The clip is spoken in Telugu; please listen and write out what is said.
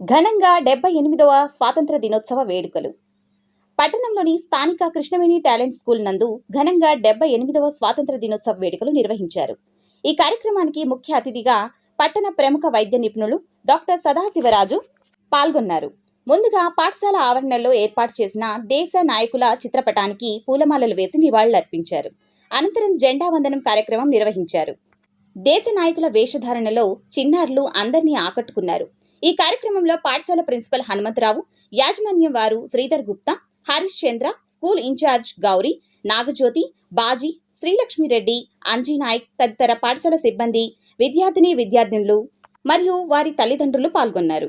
ఘనంగా డెబ్బై ఎనిమిదవ స్వాతంత్ర దినోత్సవ వేడుకలు. పట్టణంలోని స్థానిక కృష్ణవేణి టాలెంట్ స్కూల్ నందు ఘనంగా డెబ్బై ఎనిమిదవ స్వాతంత్ర దినోత్సవ వేడుకలు నిర్వహించారు. ఈ కార్యక్రమానికి ముఖ్య అతిథిగా పట్టణ ప్రముఖ వైద్య నిపుణులు డాక్టర్ సదాశివరాజు పాల్గొన్నారు. ముందుగా పాఠశాల ఆవరణలో ఏర్పాటు చేసిన దేశ నాయకుల చిత్రపటానికి పూలమాలలు వేసి నివాళులర్పించారు. అనంతరం జెండా వందనం కార్యక్రమం నిర్వహించారు. దేశ నాయకుల వేషధారణలో చిన్నారులు అందరినీ ఆకట్టుకున్నారు. ఈ కార్యక్రమంలో పాఠశాల ప్రిన్సిపల్ హనుమంతరావు యాజమాన్యం వారు Sridhar Gupta Harish Chandra school in charge Gauri Nagajyothi Baji Srilakshmi Reddy Anji Naik తదితర పాఠశాల సిబ్బంది విద్యార్థిని విద్యార్థినులు మరియు వారి తల్లిదండ్రులు పాల్గొన్నారు.